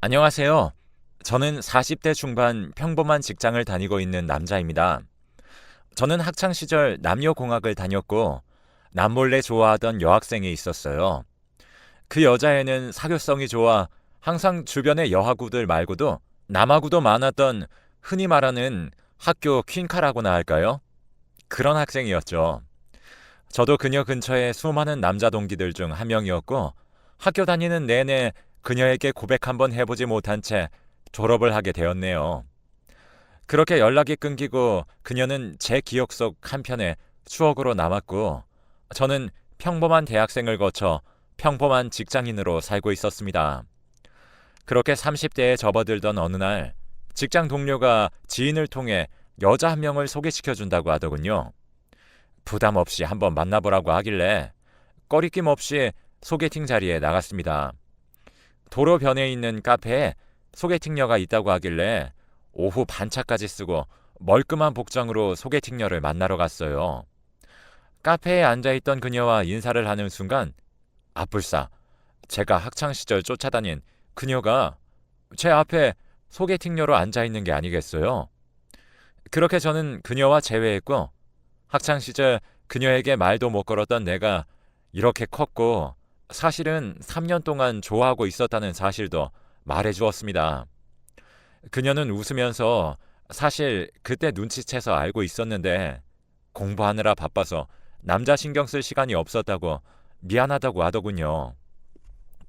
안녕하세요. 저는 40대 중반 평범한 직장을 다니고 있는 남자입니다. 저는 학창 시절 남녀공학을 다녔고 남몰래 좋아하던 여학생이 있었어요. 그 여자애는 사교성이 좋아 항상 주변의 여하구들 말고도 남하구도 많았던 흔히 말하는 학교 퀸카라고나 할까요? 그런 학생이었죠. 저도 그녀 근처에 수많은 남자 동기들 중 한 명이었고 학교 다니는 내내 그녀에게 고백 한번 해보지 못한 채 졸업을 하게 되었네요. 그렇게 연락이 끊기고 그녀는 제 기억 속 한편의 추억으로 남았고 저는 평범한 대학생을 거쳐 평범한 직장인으로 살고 있었습니다. 그렇게 30대에 접어들던 어느 날 직장 동료가 지인을 통해 여자 한 명을 소개시켜 준다고 하더군요. 부담 없이 한번 만나보라고 하길래 꺼리낌 없이 소개팅 자리에 나갔습니다. 도로변에 있는 카페에 소개팅녀가 있다고 하길래 오후 반차까지 쓰고 멀끔한 복장으로 소개팅녀를 만나러 갔어요. 카페에 앉아있던 그녀와 인사를 하는 순간 아뿔싸 제가 학창시절 쫓아다닌 그녀가 제 앞에 소개팅녀로 앉아있는 게 아니겠어요? 그렇게 저는 그녀와 재회했고 학창시절 그녀에게 말도 못 걸었던 내가 이렇게 컸고 사실은 3년 동안 좋아하고 있었다는 사실도 말해 주었습니다. 그녀는 웃으면서 사실 그때 눈치채서 알고 있었는데 공부하느라 바빠서 남자 신경 쓸 시간이 없었다고 미안하다고 하더군요.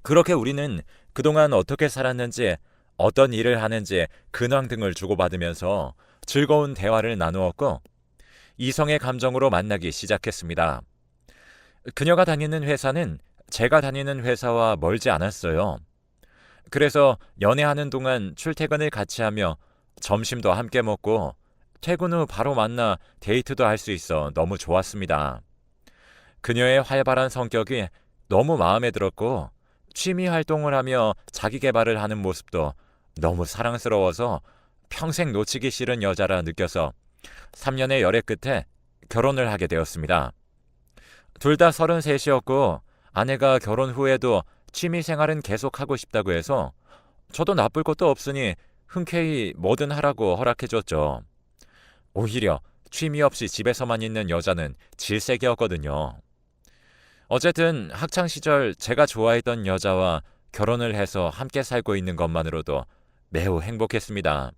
그렇게 우리는 그동안 어떻게 살았는지 어떤 일을 하는지 근황 등을 주고받으면서 즐거운 대화를 나누었고 이성의 감정으로 만나기 시작했습니다. 그녀가 다니는 회사는 제가 다니는 회사와 멀지 않았어요. 그래서 연애하는 동안 출퇴근을 같이 하며 점심도 함께 먹고 퇴근 후 바로 만나 데이트도 할 수 있어 너무 좋았습니다. 그녀의 활발한 성격이 너무 마음에 들었고 취미 활동을 하며 자기 개발을 하는 모습도 너무 사랑스러워서 평생 놓치기 싫은 여자라 느껴서 3년의 열애 끝에 결혼을 하게 되었습니다. 둘 다 33이었고 아내가 결혼 후에도 취미 생활은 계속하고 싶다고 해서 저도 나쁠 것도 없으니 흔쾌히 뭐든 하라고 허락해줬죠. 오히려 취미 없이 집에서만 있는 여자는 질색이었거든요. 어쨌든 학창 시절 제가 좋아했던 여자와 결혼을 해서 함께 살고 있는 것만으로도 매우 행복했습니다.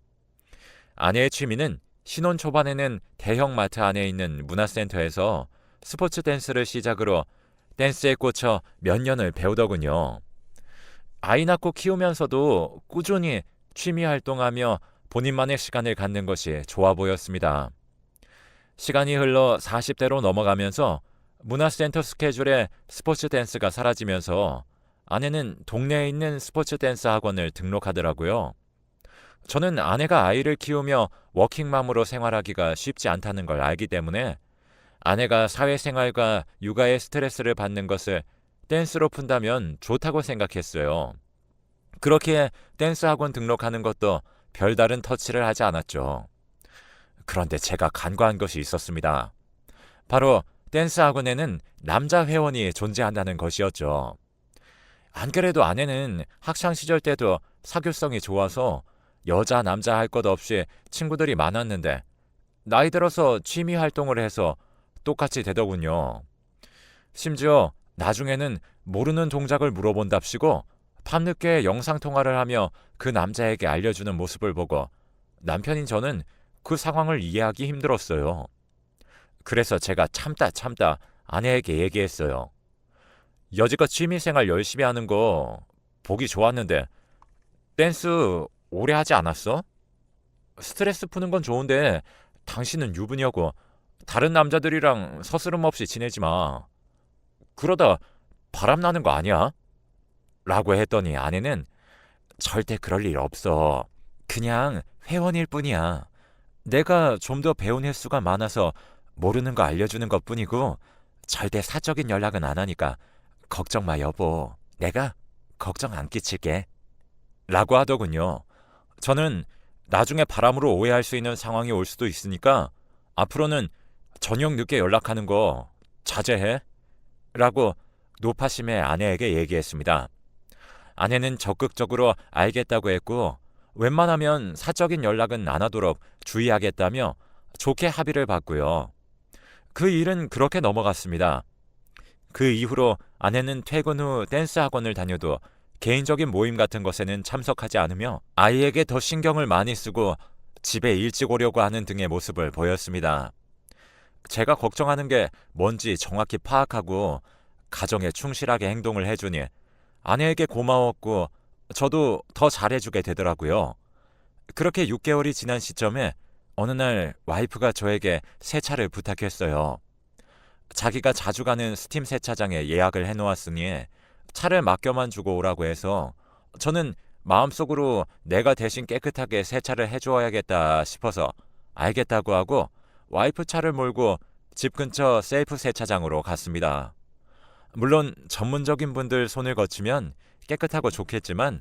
아내의 취미는 신혼 초반에는 대형 마트 안에 있는 문화센터에서 스포츠 댄스를 시작으로 댄스에 꽂혀 몇 년을 배우더군요. 아이 낳고 키우면서도 꾸준히 취미 활동하며 본인만의 시간을 갖는 것이 좋아 보였습니다. 시간이 흘러 40대로 넘어가면서 문화센터 스케줄에 스포츠 댄스가 사라지면서 아내는 동네에 있는 스포츠 댄스 학원을 등록하더라고요. 저는 아내가 아이를 키우며 워킹맘으로 생활하기가 쉽지 않다는 걸 알기 때문에 아내가 사회생활과 육아의 스트레스를 받는 것을 댄스로 푼다면 좋다고 생각했어요. 그렇게 댄스 학원 등록하는 것도 별다른 터치를 하지 않았죠. 그런데 제가 간과한 것이 있었습니다. 바로 댄스 학원에는 남자 회원이 존재한다는 것이었죠. 안 그래도 아내는 학창 시절 때도 사교성이 좋아서 여자 남자 할 것 없이 친구들이 많았는데 나이 들어서 취미 활동을 해서 똑같이 되더군요. 심지어 나중에는 모르는 동작을 물어본답시고 밤늦게 영상통화를 하며 그 남자에게 알려주는 모습을 보고 남편인 저는 그 상황을 이해하기 힘들었어요. 그래서 제가 참다 참다 아내에게 얘기했어요. 여지껏 취미생활 열심히 하는 거 보기 좋았는데 댄스 오래 하지 않았어? 스트레스 푸는 건 좋은데 당신은 유부녀고 다른 남자들이랑 서스름 없이 지내지 마. 그러다 바람 나는 거 아니야? 라고 했더니 아내는 절대 그럴 일 없어. 그냥 회원일 뿐이야. 내가 좀 더 배운 횟수가 많아서 모르는 거 알려주는 것 뿐이고 절대 사적인 연락은 안 하니까 걱정 마 여보. 내가 걱정 안 끼칠게. 라고 하더군요. 저는 나중에 바람으로 오해할 수 있는 상황이 올 수도 있으니까 앞으로는 저녁 늦게 연락하는 거 자제해. 라고 노파심의 아내에게 얘기했습니다. 아내는 적극적으로 알겠다고 했고 웬만하면 사적인 연락은 안 하도록 주의하겠다며 좋게 합의를 봤고요. 그 일은 그렇게 넘어갔습니다. 그 이후로 아내는 퇴근 후 댄스 학원을 다녀도 개인적인 모임 같은 것에는 참석하지 않으며 아이에게 더 신경을 많이 쓰고 집에 일찍 오려고 하는 등의 모습을 보였습니다. 제가 걱정하는 게 뭔지 정확히 파악하고 가정에 충실하게 행동을 해주니 아내에게 고마웠고 저도 더 잘해주게 되더라고요. 그렇게 6개월이 지난 시점에 어느 날 와이프가 저에게 세차를 부탁했어요. 자기가 자주 가는 스팀 세차장에 예약을 해놓았으니 차를 맡겨만 주고 오라고 해서 저는 마음속으로 내가 대신 깨끗하게 세차를 해주어야겠다 싶어서 알겠다고 하고 와이프 차를 몰고 집 근처 셀프 세차장으로 갔습니다. 물론 전문적인 분들 손을 거치면 깨끗하고 좋겠지만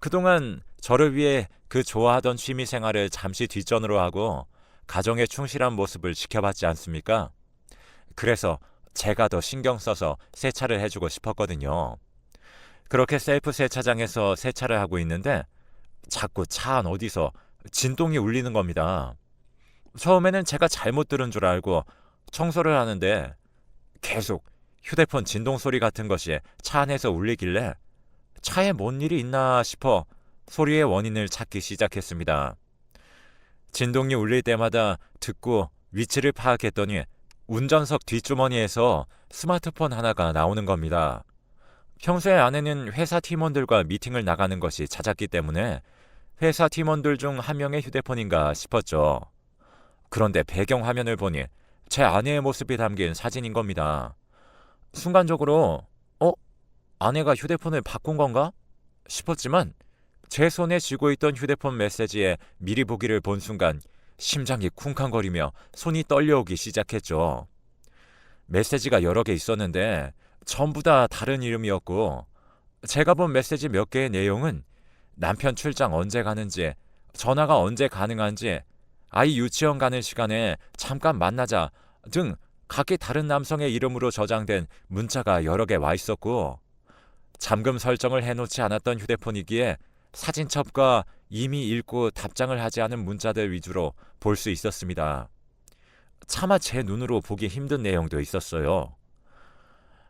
그동안 저를 위해 그 좋아하던 취미 생활을 잠시 뒷전으로 하고 가정에 충실한 모습을 지켜봤지 않습니까? 그래서 제가 더 신경 써서 세차를 해주고 싶었거든요. 그렇게 셀프 세차장에서 세차를 하고 있는데 자꾸 차 안 어디서 진동이 울리는 겁니다. 처음에는 제가 잘못 들은 줄 알고 청소를 하는데 계속 휴대폰 진동 소리 같은 것이 차 안에서 울리길래 차에 뭔 일이 있나 싶어 소리의 원인을 찾기 시작했습니다. 진동이 울릴 때마다 듣고 위치를 파악했더니 운전석 뒷주머니에서 스마트폰 하나가 나오는 겁니다. 평소에 아내는 회사 팀원들과 미팅을 나가는 것이 잦았기 때문에 회사 팀원들 중 한 명의 휴대폰인가 싶었죠. 그런데 배경 화면을 보니 제 아내의 모습이 담긴 사진인 겁니다. 순간적으로 어? 아내가 휴대폰을 바꾼 건가? 싶었지만 제 손에 쥐고 있던 휴대폰 메시지에 미리 보기를 본 순간 심장이 쿵쾅거리며 손이 떨려오기 시작했죠. 메시지가 여러 개 있었는데 전부 다 다른 이름이었고 제가 본 메시지 몇 개의 내용은 남편 출장 언제 가는지 전화가 언제 가능한지 아이 유치원 가는 시간에 잠깐 만나자 등 각기 다른 남성의 이름으로 저장된 문자가 여러 개 와 있었고 잠금 설정을 해놓지 않았던 휴대폰이기에 사진첩과 이미 읽고 답장을 하지 않은 문자들 위주로 볼 수 있었습니다. 차마 제 눈으로 보기 힘든 내용도 있었어요.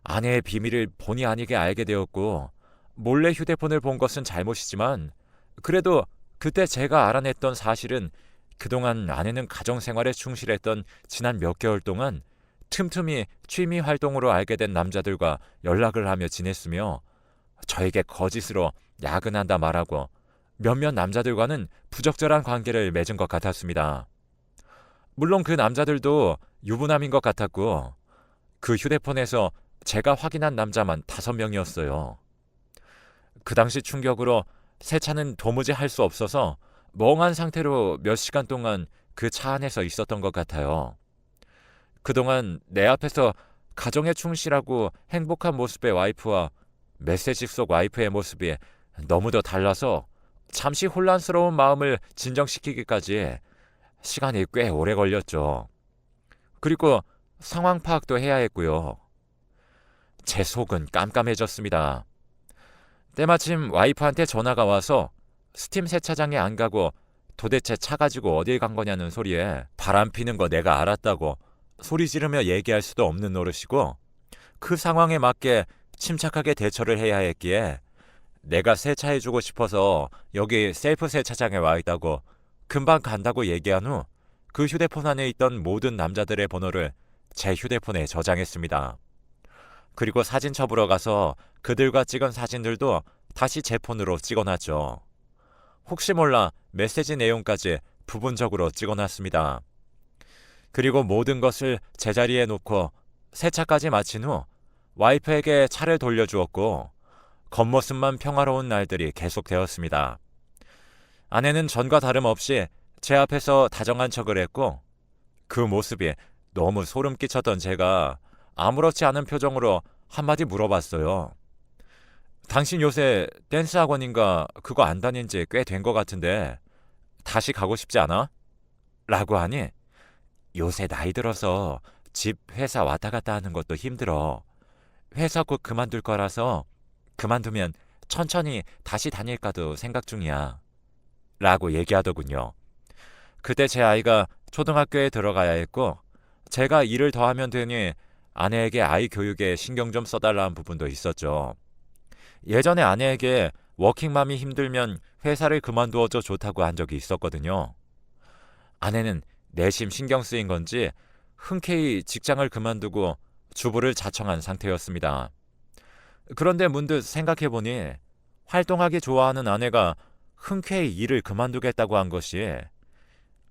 아내의 비밀을 본의 아니게 알게 되었고 몰래 휴대폰을 본 것은 잘못이지만 그래도 그때 제가 알아냈던 사실은 그동안 아내는 가정 생활에 충실했던 지난 몇 개월 동안 틈틈이 취미 활동으로 알게 된 남자들과 연락을 하며 지냈으며 저에게 거짓으로 야근한다 말하고 몇몇 남자들과는 부적절한 관계를 맺은 것 같았습니다. 물론 그 남자들도 유부남인 것 같았고 그 휴대폰에서 제가 확인한 남자만 다섯 명이었어요. 그 당시 충격으로 세차는 도무지 할 수 없어서 멍한 상태로 몇 시간 동안 그 차 안에서 있었던 것 같아요. 그동안 내 앞에서 가정에 충실하고 행복한 모습의 와이프와 메시지 속 와이프의 모습이 너무도 달라서 잠시 혼란스러운 마음을 진정시키기까지 시간이 꽤 오래 걸렸죠. 그리고 상황 파악도 해야 했고요. 제 속은 깜깜해졌습니다. 때마침 와이프한테 전화가 와서 스팀 세차장에 안 가고 도대체 차 가지고 어딜 간 거냐는 소리에 바람 피는 거 내가 알았다고 소리 지르며 얘기할 수도 없는 노릇이고 그 상황에 맞게 침착하게 대처를 해야 했기에 내가 세차해주고 싶어서 여기 셀프 세차장에 와 있다고 금방 간다고 얘기한 후 그 휴대폰 안에 있던 모든 남자들의 번호를 제 휴대폰에 저장했습니다. 그리고 사진첩으로 가서 그들과 찍은 사진들도 다시 제 폰으로 찍어놨죠. 혹시 몰라 메시지 내용까지 부분적으로 찍어놨습니다. 그리고 모든 것을 제자리에 놓고 세차까지 마친 후 와이프에게 차를 돌려주었고 겉모습만 평화로운 날들이 계속되었습니다. 아내는 전과 다름없이 제 앞에서 다정한 척을 했고 그 모습이 너무 소름 끼쳤던 제가 아무렇지 않은 표정으로 한마디 물어봤어요. 당신 요새 댄스 학원인가 그거 안 다닌 지 꽤 된 것 같은데 다시 가고 싶지 않아? 라고 하니 요새 나이 들어서 집 회사 왔다 갔다 하는 것도 힘들어. 회사 곧 그만둘 거라서 그만두면 천천히 다시 다닐까도 생각 중이야. 라고 얘기하더군요. 그때 제 아이가 초등학교에 들어가야 했고, 제가 일을 더 하면 되니 아내에게 아이 교육에 신경 좀 써달라는 부분도 있었죠. 예전에 아내에게 워킹맘이 힘들면 회사를 그만두어줘 좋다고 한 적이 있었거든요. 아내는 내심 신경 쓰인 건지 흔쾌히 직장을 그만두고 주부를 자청한 상태였습니다. 그런데 문득 생각해보니 활동하기 좋아하는 아내가 흔쾌히 일을 그만두겠다고 한 것이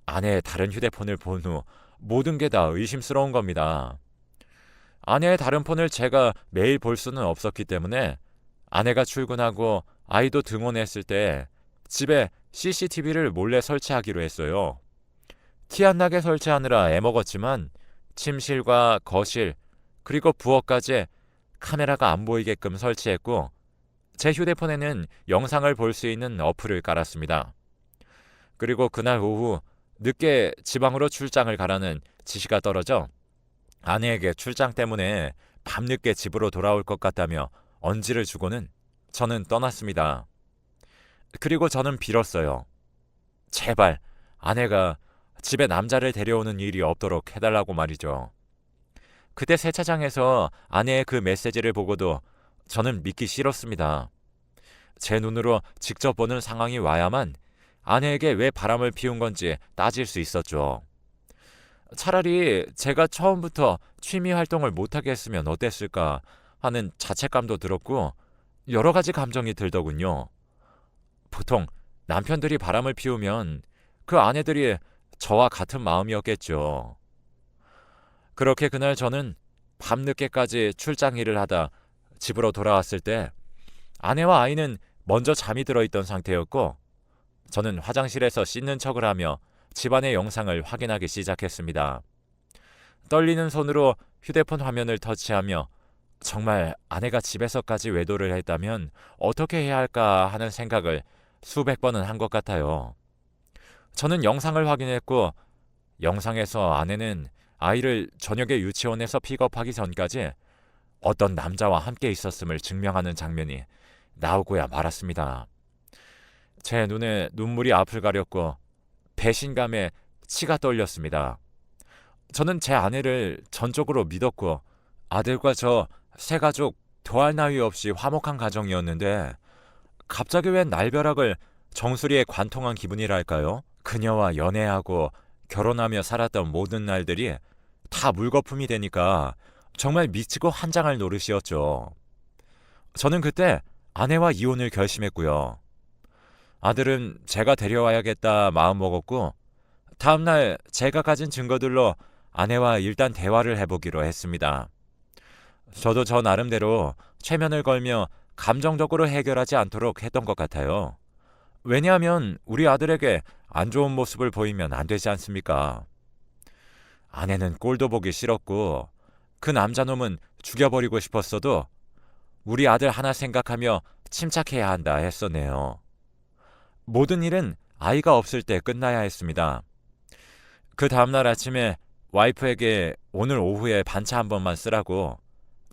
아내의 다른 휴대폰을 본 후 모든 게 다 의심스러운 겁니다. 아내의 다른 폰을 제가 매일 볼 수는 없었기 때문에 아내가 출근하고 아이도 등원했을 때 집에 CCTV를 몰래 설치하기로 했어요. 티 안 나게 설치하느라 애먹었지만 침실과 거실 그리고 부엌까지 카메라가 안 보이게끔 설치했고 제 휴대폰에는 영상을 볼 수 있는 어플을 깔았습니다. 그리고 그날 오후 늦게 지방으로 출장을 가라는 지시가 떨어져 아내에게 출장 때문에 밤늦게 집으로 돌아올 것 같다며 언지를 주고는 저는 떠났습니다. 그리고 저는 빌었어요. 제발 아내가 집에 남자를 데려오는 일이 없도록 해달라고 말이죠. 그때 세차장에서 아내의 그 메시지를 보고도 저는 믿기 싫었습니다. 제 눈으로 직접 보는 상황이 와야만 아내에게 왜 바람을 피운 건지 따질 수 있었죠. 차라리 제가 처음부터 취미 활동을 못하게 했으면 어땠을까 하는 자책감도 들었고 여러 가지 감정이 들더군요. 보통 남편들이 바람을 피우면 그 아내들이 저와 같은 마음이었겠죠. 그렇게 그날 저는 밤늦게까지 출장 일을 하다 집으로 돌아왔을 때 아내와 아이는 먼저 잠이 들어 있던 상태였고 저는 화장실에서 씻는 척을 하며 집안의 영상을 확인하기 시작했습니다. 떨리는 손으로 휴대폰 화면을 터치하며 정말 아내가 집에서까지 외도를 했다면 어떻게 해야 할까 하는 생각을 수백 번은 한 것 같아요. 저는 영상을 확인했고 영상에서 아내는 아이를 저녁에 유치원에서 픽업하기 전까지 어떤 남자와 함께 있었음을 증명하는 장면이 나오고야 말았습니다. 제 눈에 눈물이 앞을 가렸고 배신감에 치가 떨렸습니다. 저는 제 아내를 전적으로 믿었고 아들과 저 세 가족 더할 나위 없이 화목한 가정이었는데 갑자기 웬 날벼락을 정수리에 관통한 기분이랄까요? 그녀와 연애하고 결혼하며 살았던 모든 날들이 다 물거품이 되니까 정말 미치고 한장할 노릇이었죠. 저는 그때 아내와 이혼을 결심했고요. 아들은 제가 데려와야겠다 마음먹었고 다음날 제가 가진 증거들로 아내와 일단 대화를 해보기로 했습니다. 저도 저 나름대로 최면을 걸며 감정적으로 해결하지 않도록 했던 것 같아요. 왜냐하면 우리 아들에게 안 좋은 모습을 보이면 안 되지 않습니까? 아내는 꼴도 보기 싫었고 그 남자놈은 죽여버리고 싶었어도 우리 아들 하나 생각하며 침착해야 한다 했었네요. 모든 일은 아이가 없을 때 끝나야 했습니다. 그 다음날 아침에 와이프에게 오늘 오후에 반차 한 번만 쓰라고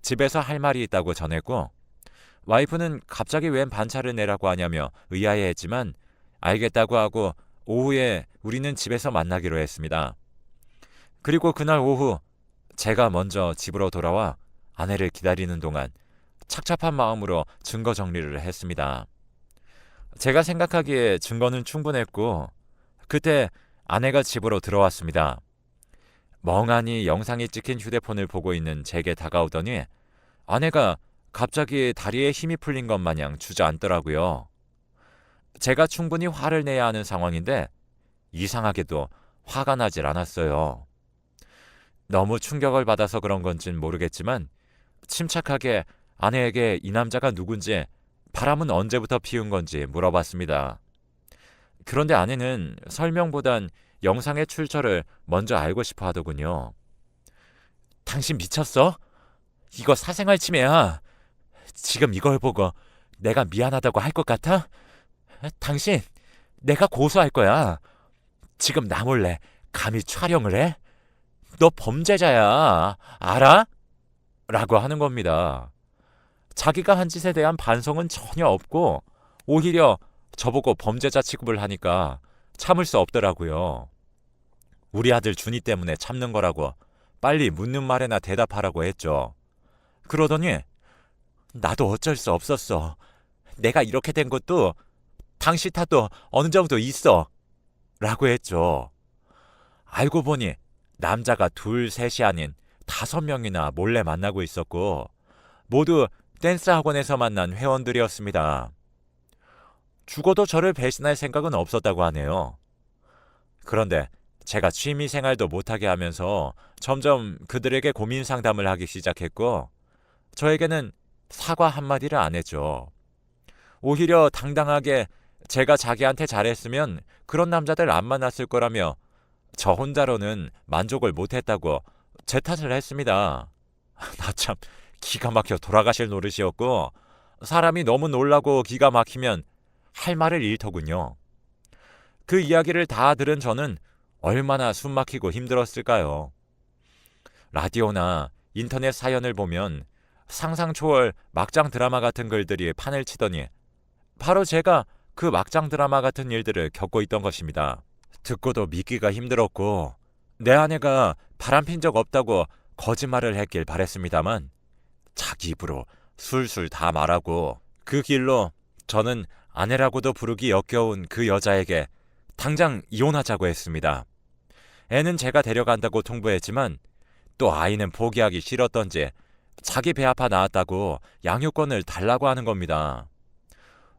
집에서 할 말이 있다고 전했고 와이프는 갑자기 웬 반차를 내라고 하냐며 의아해했지만 알겠다고 하고 오후에 우리는 집에서 만나기로 했습니다. 그리고 그날 오후 제가 먼저 집으로 돌아와 아내를 기다리는 동안 착잡한 마음으로 증거 정리를 했습니다. 제가 생각하기에 증거는 충분했고 그때 아내가 집으로 들어왔습니다. 멍하니 영상이 찍힌 휴대폰을 보고 있는 제게 다가오더니 아내가 갑자기 다리에 힘이 풀린 것 마냥 주저앉더라고요. 제가 충분히 화를 내야 하는 상황인데 이상하게도 화가 나질 않았어요. 너무 충격을 받아서 그런 건진 모르겠지만 침착하게 아내에게 이 남자가 누군지 바람은 언제부터 피운 건지 물어봤습니다. 그런데 아내는 설명보단 영상의 출처를 먼저 알고 싶어 하더군요. 당신 미쳤어? 이거 사생활 침해야. 지금 이걸 보고 내가 미안하다고 할 것 같아? 당신, 내가 고소할 거야. 지금 나 몰래 감히 촬영을 해? 너 범죄자야. 알아? 라고 하는 겁니다. 자기가 한 짓에 대한 반성은 전혀 없고 오히려 저보고 범죄자 취급을 하니까 참을 수 없더라고요. 우리 아들 준이 때문에 참는 거라고 빨리 묻는 말에나 대답하라고 했죠. 그러더니 나도 어쩔 수 없었어. 내가 이렇게 된 것도 당신 탓도 어느 정도 있어. 라고 했죠. 알고 보니 남자가 둘, 셋이 아닌 다섯 명이나 몰래 만나고 있었고 모두 댄스 학원에서 만난 회원들이었습니다. 죽어도 저를 배신할 생각은 없었다고 하네요. 그런데 제가 취미 생활도 못하게 하면서 점점 그들에게 고민 상담을 하기 시작했고 저에게는 사과 한마디를 안 했죠. 오히려 당당하게 제가 자기한테 잘했으면 그런 남자들 안 만났을 거라며 저 혼자로는 만족을 못했다고 제 탓을 했습니다. 나 참 기가 막혀 돌아가실 노릇이었고 사람이 너무 놀라고 기가 막히면 할 말을 잃더군요. 그 이야기를 다 들은 저는 얼마나 숨막히고 힘들었을까요? 라디오나 인터넷 사연을 보면 상상 초월 막장 드라마 같은 글들이 판을 치더니 바로 제가 그 막장 드라마 같은 일들을 겪고 있던 것입니다. 듣고도 믿기가 힘들었고 내 아내가 바람핀 적 없다고 거짓말을 했길 바랬습니다만 자기 입으로 술술 다 말하고 그 길로 저는 아내라고도 부르기 역겨운 그 여자에게 당장 이혼하자고 했습니다. 애는 제가 데려간다고 통보했지만 또 아이는 포기하기 싫었던지 자기 배 아파 나왔다고 양육권을 달라고 하는 겁니다.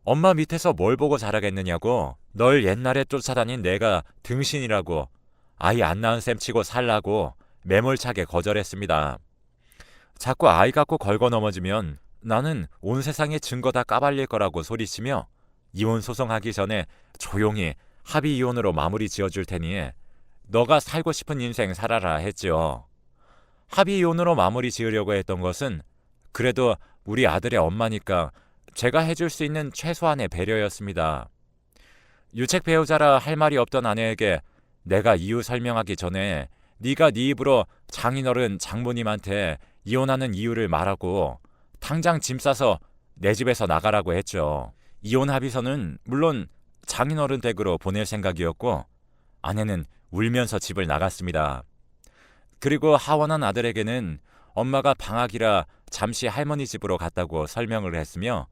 엄마 밑에서 뭘 보고 자라겠느냐고 널 옛날에 쫓아다닌 내가 등신이라고 아이 안 낳은 셈 치고 살라고 매몰차게 거절했습니다. 자꾸 아이 갖고 걸고 넘어지면 나는 온 세상의 증거 다 까발릴 거라고 소리치며 이혼 소송하기 전에 조용히 합의 이혼으로 마무리 지어줄 테니 너가 살고 싶은 인생 살아라 했지요. 합의 이혼으로 마무리 지으려고 했던 것은 그래도 우리 아들의 엄마니까 제가 해줄 수 있는 최소한의 배려였습니다. 유책 배우자라 할 말이 없던 아내에게 내가 이유 설명하기 전에 네가 네 입으로 장인어른 장모님한테 이혼하는 이유를 말하고 당장 짐 싸서 내 집에서 나가라고 했죠. 이혼 합의서는 물론 장인어른 댁으로 보낼 생각이었고 아내는 울면서 집을 나갔습니다. 그리고 하원한 아들에게는 엄마가 방학이라 잠시 할머니 집으로 갔다고 설명을 했으며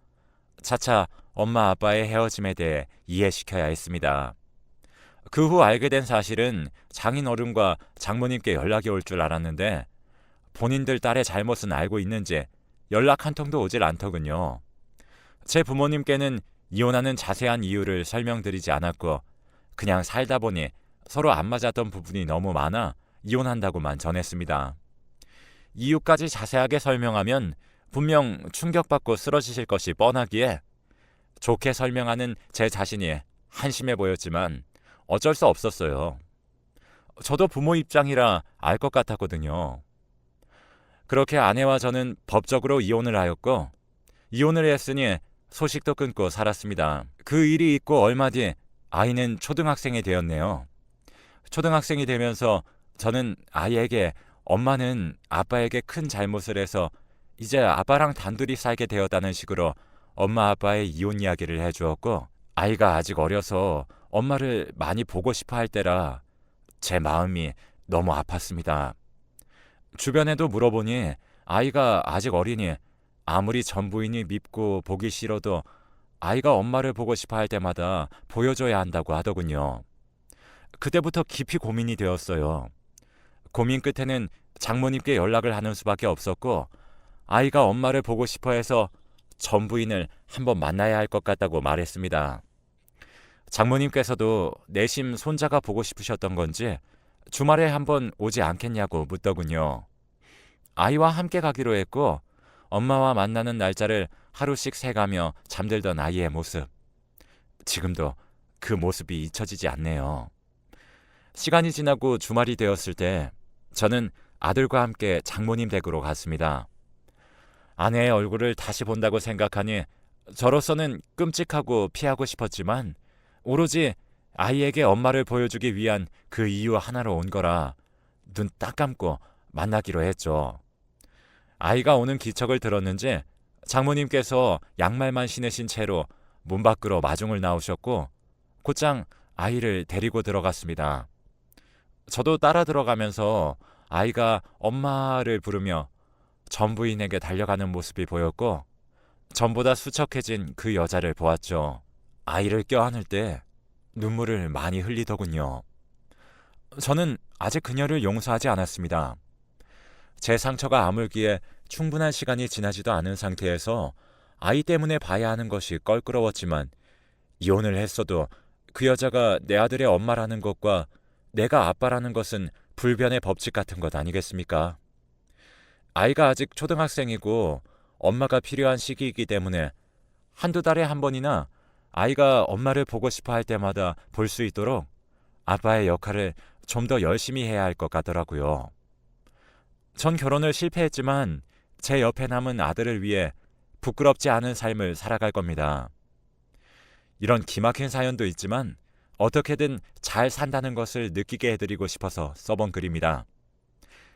차차 엄마 아빠의 헤어짐에 대해 이해시켜야 했습니다. 그 후 알게 된 사실은 장인 어른과 장모님께 연락이 올 줄 알았는데 본인들 딸의 잘못은 알고 있는지 연락 한 통도 오질 않더군요. 제 부모님께는 이혼하는 자세한 이유를 설명드리지 않았고 그냥 살다 보니 서로 안 맞았던 부분이 너무 많아 이혼한다고만 전했습니다. 이유까지 자세하게 설명하면 분명 충격받고 쓰러지실 것이 뻔하기에 좋게 설명하는 제 자신이 한심해 보였지만 어쩔 수 없었어요. 저도 부모 입장이라 알 것 같았거든요. 그렇게 아내와 저는 법적으로 이혼을 하였고 이혼을 했으니 소식도 끊고 살았습니다. 그 일이 있고 얼마 뒤 아이는 초등학생이 되었네요. 초등학생이 되면서 저는 아이에게 엄마는 아빠에게 큰 잘못을 해서 이제 아빠랑 단둘이 살게 되었다는 식으로 엄마 아빠의 이혼 이야기를 해주었고 아이가 아직 어려서 엄마를 많이 보고 싶어 할 때라 제 마음이 너무 아팠습니다. 주변에도 물어보니 아이가 아직 어리니 아무리 전부인이 밉고 보기 싫어도 아이가 엄마를 보고 싶어 할 때마다 보여줘야 한다고 하더군요. 그때부터 깊이 고민이 되었어요. 고민 끝에는 장모님께 연락을 하는 수밖에 없었고 아이가 엄마를 보고 싶어 해서 전부인을 한번 만나야 할 것 같다고 말했습니다. 장모님께서도 내심 손자가 보고 싶으셨던 건지 주말에 한번 오지 않겠냐고 묻더군요. 아이와 함께 가기로 했고 엄마와 만나는 날짜를 하루씩 세가며 잠들던 아이의 모습. 지금도 그 모습이 잊혀지지 않네요. 시간이 지나고 주말이 되었을 때 저는 아들과 함께 장모님 댁으로 갔습니다. 아내의 얼굴을 다시 본다고 생각하니 저로서는 끔찍하고 피하고 싶었지만 오로지 아이에게 엄마를 보여주기 위한 그 이유 하나로 온 거라 눈 딱 감고 만나기로 했죠. 아이가 오는 기척을 들었는지 장모님께서 양말만 신으신 채로 문 밖으로 마중을 나오셨고 곧장 아이를 데리고 들어갔습니다. 저도 따라 들어가면서 아이가 엄마를 부르며 전부인에게 달려가는 모습이 보였고 전보다 수척해진 그 여자를 보았죠. 아이를 껴안을 때 눈물을 많이 흘리더군요. 저는 아직 그녀를 용서하지 않았습니다. 제 상처가 아물기에 충분한 시간이 지나지도 않은 상태에서 아이 때문에 봐야 하는 것이 껄끄러웠지만 이혼을 했어도 그 여자가 내 아들의 엄마라는 것과 내가 아빠라는 것은 불변의 법칙 같은 것 아니겠습니까? 아이가 아직 초등학생이고 엄마가 필요한 시기이기 때문에 한두 달에 한 번이나 아이가 엄마를 보고 싶어 할 때마다 볼 수 있도록 아빠의 역할을 좀 더 열심히 해야 할 것 같더라고요. 전 결혼을 실패했지만 제 옆에 남은 아들을 위해 부끄럽지 않은 삶을 살아갈 겁니다. 이런 기막힌 사연도 있지만 어떻게든 잘 산다는 것을 느끼게 해드리고 싶어서 써본 글입니다.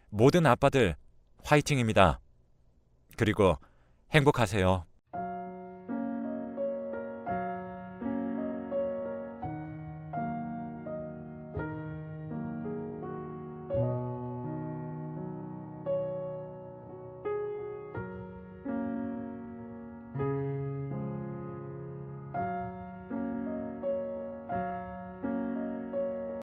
모든 아빠들 화이팅입니다. 그리고 행복하세요.